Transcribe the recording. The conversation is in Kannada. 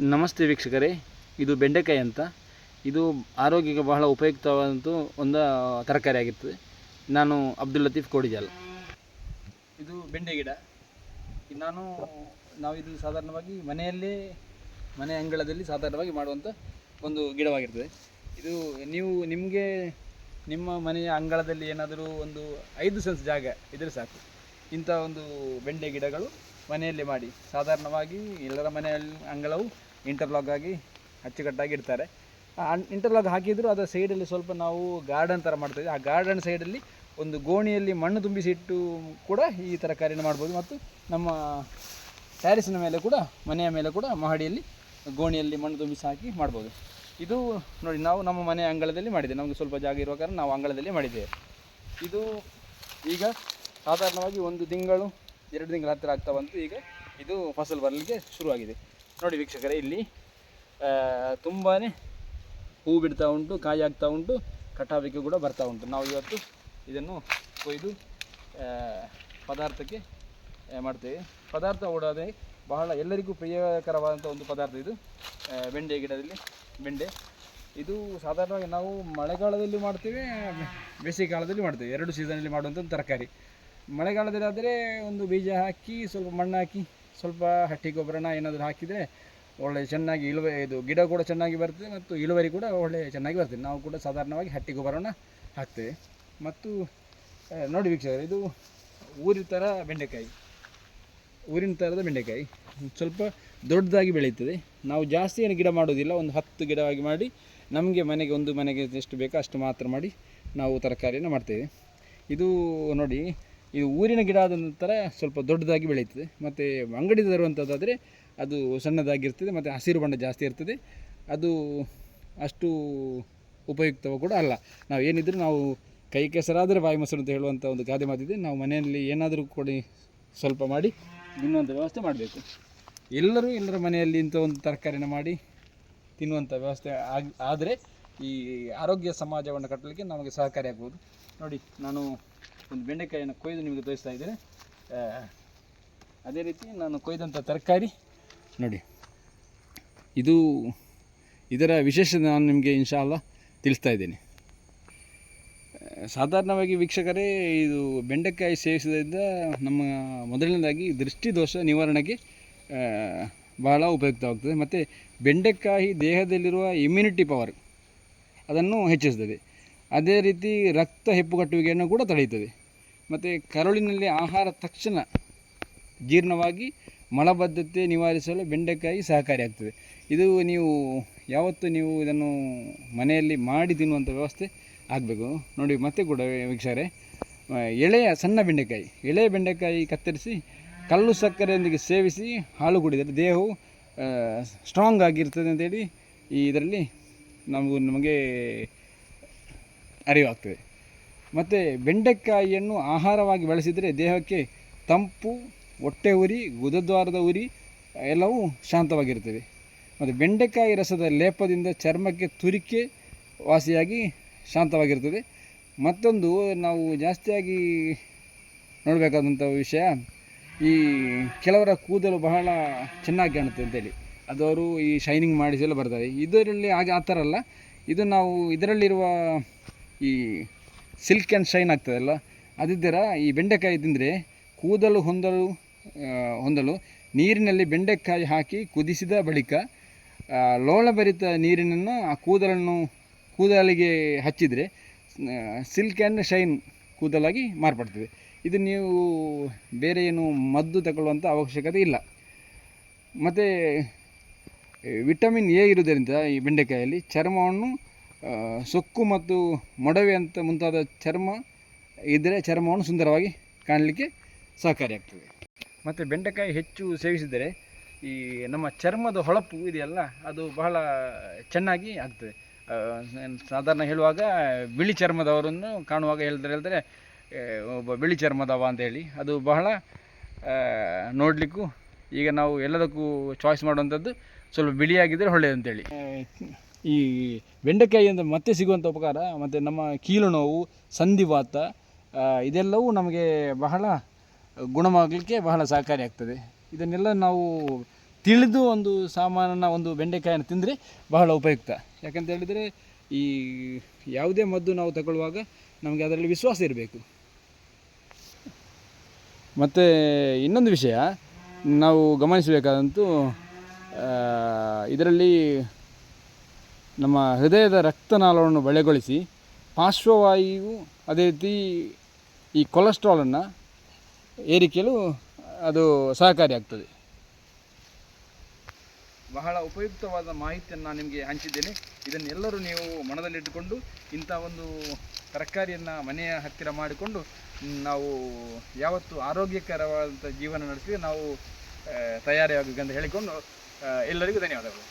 ನಮಸ್ತೆ ವೀಕ್ಷಕರೇ, ಇದು ಬೆಂಡೆಕಾಯಿ ಅಂತ. ಇದು ಆರೋಗ್ಯಕ್ಕೆ ಬಹಳ ಉಪಯುಕ್ತವಾದಂಥ ಒಂದು ತರಕಾರಿ ಆಗಿರ್ತದೆ. ನಾನು ಅಬ್ದುಲ್ ಲತೀಫ್ ಕೋಡಿಜಾಲ್. ಇದು ಬೆಂಡೆ ಗಿಡ. ನಾನು, ನಾವು ಇದು ಸಾಧಾರಣವಾಗಿ ಮನೆಯಲ್ಲೇ, ಮನೆ ಅಂಗಳದಲ್ಲಿ ಸಾಧಾರಣವಾಗಿ ಮಾಡುವಂಥ ಒಂದು ಗಿಡವಾಗಿರ್ತದೆ. ಇದು ನೀವು, ನಿಮಗೆ, ನಿಮ್ಮ ಮನೆಯ ಅಂಗಳದಲ್ಲಿ ಏನಾದರೂ ಒಂದು ಐದು ಸೆನ್ಸ್ ಜಾಗ ಇದ್ರೆ ಸಾಕು. ಇಂಥ ಒಂದು ಬೆಂಡೆ ಗಿಡಗಳು ಮನೆಯಲ್ಲಿ ಮಾಡಿ. ಸಾಧಾರಣವಾಗಿ ಎಲ್ಲರ ಮನೆಯಲ್ಲಿ ಅಂಗಳವು ಇಂಟರ್ಲಾಕ್ ಆಗಿ ಅಚ್ಚುಕಟ್ಟಾಗಿ ಇಡ್ತಾರೆ. ಇಂಟರ್ಲಾಕ್ ಹಾಕಿದ್ರು ಅದರ ಸೈಡಲ್ಲಿ ಸ್ವಲ್ಪ ನಾವು ಗಾರ್ಡನ್ ಥರ ಮಾಡ್ತೇವೆ ಆ ಗಾರ್ಡನ್ ಸೈಡಲ್ಲಿ ಒಂದು ಗೋಣಿಯಲ್ಲಿ ಮಣ್ಣು ತುಂಬಿಸಿಟ್ಟು ಕೂಡ ಈ ತರಕಾರಿನ ಮಾಡ್ಬೋದು. ಮತ್ತು ನಮ್ಮ ಟ್ಯಾರಿಸಿನ ಮೇಲೆ ಕೂಡ, ಮನೆಯ ಮೇಲೆ ಕೂಡ ಮಹಡಿಯಲ್ಲಿ ಗೋಣಿಯಲ್ಲಿ ಮಣ್ಣು ತುಂಬಿಸಿ ಹಾಕಿ ಮಾಡ್ಬೋದು. ಇದು ನೋಡಿ, ನಾವು ನಮ್ಮ ಮನೆಯ ಅಂಗಳದಲ್ಲಿ ಮಾಡಿದ್ದೇವೆ. ನಮಗೆ ಸ್ವಲ್ಪ ಜಾಗ ಇರುವ ಕಾರಣ ನಾವು ಅಂಗಳದಲ್ಲಿ ಮಾಡಿದ್ದೇವೆ. ಇದು ಈಗ ಸಾಧಾರಣವಾಗಿ ಒಂದು ತಿಂಗಳು, ಎರಡು ತಿಂಗಳ ಹತ್ತಿರ ಆಗ್ತಾ ಬಂತು. ಈಗ ಇದು ಫಸಲು ಬರಲಿಕ್ಕೆ ಶುರುವಾಗಿದೆ. ನೋಡಿ ವೀಕ್ಷಕರೇ, ಇಲ್ಲಿ ತುಂಬಾ ಹೂ ಬಿಡ್ತಾ ಉಂಟು, ಕಾಯಿ ಆಗ್ತಾ ಉಂಟು, ಕಟಾವಿಗೆ ಕೂಡ ಬರ್ತಾ ಉಂಟು. ನಾವು ಇವತ್ತು ಇದನ್ನು ಕೊಯ್ದು ಪದಾರ್ಥಕ್ಕೆ ಮಾಡ್ತೇವೆ. ಪದಾರ್ಥ ಓಡೋದೇ ಬಹಳ ಎಲ್ಲರಿಗೂ ಪ್ರಿಯಕರವಾದಂಥ ಒಂದು ಪದಾರ್ಥ ಇದು ಬೆಂಡೆ ಗಿಡದಲ್ಲಿ, ಬೆಂಡೆ. ಇದು ಸಾಧಾರಣವಾಗಿ ನಾವು ಮಳೆಗಾಲದಲ್ಲಿ ಮಾಡ್ತೇವೆ ಬೇಸಿಗೆಗಾಲದಲ್ಲಿ ಮಾಡ್ತೇವೆ. ಎರಡು ಸೀಸನಲ್ಲಿ ಮಾಡುವಂಥ ತರಕಾರಿ. ಮಳೆಗಾಲದಲ್ಲಿ ಆದರೆ ಒಂದು ಬೀಜ ಹಾಕಿ, ಸ್ವಲ್ಪ ಮಣ್ಣು ಹಾಕಿ ಸ್ವಲ್ಪ ಹಟ್ಟಿ ಗೊಬ್ಬರನ ಏನಾದರೂ ಹಾಕಿದರೆ ಒಳ್ಳೆ ಚೆನ್ನಾಗಿ ಇಳುವರಿ, ಇದು ಗಿಡ ಕೂಡ ಚೆನ್ನಾಗಿ ಬರ್ತದೆ ಮತ್ತು ಇಳುವರಿ ಕೂಡ ಒಳ್ಳೆ ಚೆನ್ನಾಗಿ ಬರ್ತದೆ. ನಾವು ಕೂಡ ಸಾಧಾರಣವಾಗಿ ಹಟ್ಟಿ ಗೊಬ್ಬರನ ಹಾಕ್ತೇವೆ. ಮತ್ತು ನೋಡಿ ವೀಕ್ಷಕರು, ಇದು ಊರಿನ ಥರ ಬೆಂಡೆಕಾಯಿ. ಊರಿನ ಥರದ ಬೆಂಡೆಕಾಯಿ. ಸ್ವಲ್ಪ ದೊಡ್ಡದಾಗಿ ಬೆಳೀತದೆ ನಾವು ಜಾಸ್ತಿ ಏನು ಗಿಡ ಮಾಡೋದಿಲ್ಲ ಒಂದು ಹತ್ತು ಗಿಡವಾಗಿ ಮಾಡಿ ನಮಗೆ ಮನೆಗೆ ಒಂದು ಮನೆಗೆ ಎಷ್ಟು ಬೇಕೋ ಅಷ್ಟು ಮಾತ್ರ ಮಾಡಿ ನಾವು ತರಕಾರಿಯನ್ನು ಮಾಡ್ತೇವೆ. ಇದು ನೋಡಿ ಇದು ಊರಿನ ಗಿಡ ಆದ ನಂತರ ಸ್ವಲ್ಪ ದೊಡ್ಡದಾಗಿ ಬೆಳೆಯುತ್ತದೆ ಮತ್ತು ಅಂಗಡಿ ತರುವಂಥದ್ದಾದರೆ ಅದು ಸಣ್ಣದಾಗಿರ್ತದೆ, ಮತ್ತು ಹಸಿರು ಬಣ್ಣ ಜಾಸ್ತಿ ಇರ್ತದೆ. ಅದು ಅಷ್ಟು ಉಪಯುಕ್ತವೂ ಕೂಡ ಅಲ್ಲ. ನಾವು ಏನಿದ್ರು ನಾವು ಕೈ ಕೆಸರಾದರೆ ಬಾಯಿ ಮೊಸರು ಅಂತ ಹೇಳುವಂಥ ಒಂದು ಗಾದೆ ಮಾತಿದೆ. ನಾವು ಮನೆಯಲ್ಲಿ ಏನಾದರೂ ಕೊಡಿ, ಸ್ವಲ್ಪ ಮಾಡಿ ತಿನ್ನುವಂಥ ವ್ಯವಸ್ಥೆ ಮಾಡಬೇಕು. ಎಲ್ಲರೂ ಎಲ್ಲರ ಮನೆಯಲ್ಲಿ ಇಂಥ ಒಂದು ತರಕಾರಿನ ಮಾಡಿ ತಿನ್ನುವಂಥ ವ್ಯವಸ್ಥೆ ಆಗಿ, ಆದರೆ ಈ ಆರೋಗ್ಯ ಸಮಾಜವನ್ನು ಕಟ್ಟಲಿಕ್ಕೆ ನಮಗೆ ಸಹಕಾರಿಯಾಗ್ಬೋದು ನೋಡಿ, ನಾನು ಒಂದು ಬೆಂಡೆಕಾಯಿಯನ್ನು ಕೊಯ್ದು ನಿಮಗೆ ತೋರಿಸ್ತಾ ಇದ್ದೇನೆ. ಅದೇ ರೀತಿ ನಾನು ಕೊಯ್ದಂಥ ತರಕಾರಿ, ನೋಡಿ. ಇದು ಇದರ ವಿಶೇಷ ನಾನು ನಿಮಗೆ ಇನ್ಶಾಲ್ಲ ತಿಳಿಸ್ತಾ ಇದ್ದೇನೆ. ಸಾಧಾರಣವಾಗಿ ವೀಕ್ಷಕರೇ, ಇದು ಬೆಂಡೆಕಾಯಿ ಸೇವಿಸೋದ್ರಿಂದ ನಮ್ಮ ಮೊದಲನೇದಾಗಿ ದೃಷ್ಟಿದೋಷ ನಿವಾರಣೆಗೆ ಬಹಳ ಉಪಯುಕ್ತವಾಗ್ತದೆ. ಮತ್ತು ಬೆಂಡೆಕಾಯಿ ದೇಹದಲ್ಲಿರುವ ಇಮ್ಯುನಿಟಿ ಪವರ್ ಅದನ್ನು ಹೆಚ್ಚಿಸ್ತದೆ. ಅದೇ ರೀತಿ ರಕ್ತ ಹೆಪ್ಪುಗಟ್ಟುವಿಕೆಯನ್ನು ಕೂಡ ತಡೆಯುತ್ತದೆ. ಮತ್ತು ಕರುಳಿನಲ್ಲಿ ಆಹಾರ ತಕ್ಷಣ ಜೀರ್ಣವಾಗಿ ಮಲಬದ್ಧತೆ ನಿವಾರಿಸಲು ಬೆಂಡೆಕಾಯಿ ಸಹಕಾರಿಯಾಗ್ತದೆ ಇದು ನೀವು ಯಾವತ್ತು ನೀವು ಇದನ್ನು ಮನೆಯಲ್ಲಿ ಮಾಡಿ ತಿನ್ನುವಂಥ ವ್ಯವಸ್ಥೆ ಆಗಬೇಕು. ನೋಡಿ, ಮತ್ತೆ ಕೂಡ ವೀಕ್ಷಕರೇ ಎಳೆಯ ಸಣ್ಣ ಬೆಂಡೆಕಾಯಿ, ಎಳೆಯ ಬೆಂಡೆಕಾಯಿ ಕತ್ತರಿಸಿ ಕಲ್ಲು ಸಕ್ಕರೆಯೊಂದಿಗೆ ಸೇವಿಸಿ ಹಾಲು ಕುಡಿದರೆ ದೇಹವು ಸ್ಟ್ರಾಂಗ್ ಆಗಿರ್ತದೆ ಅಂತೇಳಿ ಈ ಇದರಲ್ಲಿ ನಮಗೂ ನಮಗೆ ಅರಿವಾಗ್ತದೆ. ಮತ್ತು ಬೆಂಡೆಕಾಯಿಯನ್ನು ಆಹಾರವಾಗಿ ಬಳಸಿದರೆ ದೇಹಕ್ಕೆ ತಂಪು, ಹೊಟ್ಟೆ ಉರಿ, ಗುದದ್ವಾರದ ಉರಿ ಎಲ್ಲವೂ ಶಾಂತವಾಗಿರುತ್ತದೆ ಮತ್ತು ಬೆಂಡೆಕಾಯಿ ರಸದ ಲೇಪದಿಂದ ಚರ್ಮಕ್ಕೆ ತುರಿಕೆ ವಾಸಿಯಾಗಿ ಶಾಂತವಾಗಿರ್ತದೆ ಮತ್ತೊಂದು ನಾವು ಜಾಸ್ತಿಯಾಗಿ ನೋಡಬೇಕಾದಂಥ ವಿಷಯ, ಈ ಕೆಲವರ ಕೂದಲು ಬಹಳ ಚೆನ್ನಾಗಿ ಕಾಣುತ್ತೆ ಅಂತೇಳಿ. ಅದು ಅವರು ಈ ಶೈನಿಂಗ್ ಮಾಡಿಸಲು ಬರ್ತಾರೆ. ಇದರಲ್ಲಿ ಹಾಗೆ ಆ ಥರ ಅಲ್ಲ. ಇದು ನಾವು ಇದರಲ್ಲಿರುವ ಈ ಸಿಲ್ಕ್ ಆ್ಯಂಡ್ ಶೈನ್ ಆಗ್ತದಲ್ಲ? ಅದಿದ್ದರ ಈ ಬೆಂಡೆಕಾಯಿ ತಿಂದರೆ ಕೂದಲು ಹೊಂದಲು ಹೊಂದಲು ನೀರಿನಲ್ಲಿ ಬೆಂಡೆಕಾಯಿ ಹಾಕಿ ಕುದಿಸಿದ ಬಳಿಕ ಲೋಳಭರಿತ ನೀರಿನನ್ನು ಆ ಕೂದಲನ್ನು ಕೂದಲಿಗೆ ಹಚ್ಚಿದರೆ ಸಿಲ್ಕ್ ಆ್ಯಂಡ್ ಶೈನ್ ಕೂದಲಾಗಿ ಮಾರ್ಪಡ್ತದೆ. ಇದು ನೀವು ಬೇರೆ ಏನು ಮದ್ದು ತಗೊಳ್ಳುವಂಥ ಅವಶ್ಯಕತೆ ಇಲ್ಲ. ಮತ್ತು, ವಿಟಮಿನ್ ಎ ಇರುವುದರಿಂದ ಈ ಬೆಂಡೆಕಾಯಲ್ಲಿ ಚರ್ಮವನ್ನು ಸೊಕ್ಕು ಮತ್ತು ಮೊಡವೆ ಅಂತ ಮುಂತಾದ ಚರ್ಮ ಇದ್ದರೆ ಚರ್ಮವನ್ನು ಸುಂದರವಾಗಿ ಕಾಣಲಿಕ್ಕೆ ಸಹಕಾರಿಯಾಗ್ತದೆ ಮತ್ತು ಬೆಂಡೆಕಾಯಿ ಹೆಚ್ಚು ಸೇವಿಸಿದರೆ ಈ ನಮ್ಮ ಚರ್ಮದ ಹೊಳಪು ಇದೆಯಲ್ಲ, ಅದು ಬಹಳ ಚೆನ್ನಾಗಿ ಆಗ್ತದೆ. ಸಾಧಾರಣ ಹೇಳುವಾಗ ಬಿಳಿ ಚರ್ಮದವರನ್ನು ಕಾಣುವಾಗ ಹೇಳಿದ್ರೆ ಹೇಳಿದ್ರೆ ಒಬ್ಬ ಬಿಳಿ ಚರ್ಮದವ ಅಂತ ಹೇಳಿ. ಅದು ಬಹಳ ನೋಡಲಿಕ್ಕೂ ಈಗ ನಾವು ಎಲ್ಲದಕ್ಕೂ ಚಾಯ್ಸ್ ಮಾಡುವಂಥದ್ದು ಸ್ವಲ್ಪ ಬಿಳಿಯಾಗಿದ್ದರೆ ಒಳ್ಳೆಯದಂತೇಳಿ. ಈ ಬೆಂಡೆಕಾಯಿಯಿಂದ ಮತ್ತೆ ಸಿಗುವಂಥ ಉಪಕಾರ, ಮತ್ತು ನಮ್ಮ ಕೀಲು ನೋವು, ಸಂಧಿವಾತ ಇದೆಲ್ಲವೂ ನಮಗೆ ಬಹಳ ಗುಣವಾಗಲಿಕ್ಕೆ ಬಹಳ ಸಹಕಾರಿಯಾಗ್ತದೆ ಇದನ್ನೆಲ್ಲ ನಾವು ತಿಳಿದು ಒಂದು ಸಾಮಾನನ್ನು, ಒಂದು ಬೆಂಡೆಕಾಯನ್ನು ತಿಂದರೆ ಬಹಳ ಉಪಯುಕ್ತ. ಯಾಕಂತ ಹೇಳಿದರೆ ಈ ಯಾವುದೇ ಮದ್ದು ನಾವು ತಗೊಳ್ಳುವಾಗ ನಮಗೆ ಅದರಲ್ಲಿ ವಿಶ್ವಾಸ ಇರಬೇಕು. ಮತ್ತು ಇನ್ನೊಂದು ವಿಷಯ, ನಾವು ಗಮನಿಸಬೇಕಾದಂತೂ ಇದರಲ್ಲಿ ನಮ್ಮ ಹೃದಯದ ರಕ್ತನಾಳವನ್ನು ಬಳೆಗೊಳಿಸಿ ಪಾರ್ಶ್ವವಾಯು ಅದೇ ರೀತಿ ಈ ಕೊಲೆಸ್ಟ್ರಾಲನ್ನು ಏರಿಕೆಯಲು ಅದು ಸಹಕಾರಿಯಾಗ್ತದೆ ಬಹಳ ಉಪಯುಕ್ತವಾದ ಮಾಹಿತಿಯನ್ನು ನಾನು ನಿಮಗೆ ಹಂಚಿದ್ದೇನೆ. ಇದನ್ನೆಲ್ಲರೂ ನೀವು ಮನದಲ್ಲಿಟ್ಟುಕೊಂಡು ಇಂಥ ಒಂದು ತರಕಾರಿಯನ್ನು ಮನೆಯ ಹತ್ತಿರ ಮಾಡಿಕೊಂಡು ನಾವು ಯಾವತ್ತು ಆರೋಗ್ಯಕರವಾದಂಥ ಜೀವನ ನಡೆಸಿ ನಾವು ತಯಾರಿಯಾಗಬೇಕಂತ ಹೇಳಿಕೊಂಡು ಎಲ್ಲರಿಗೂ ಧನ್ಯವಾದಗಳು.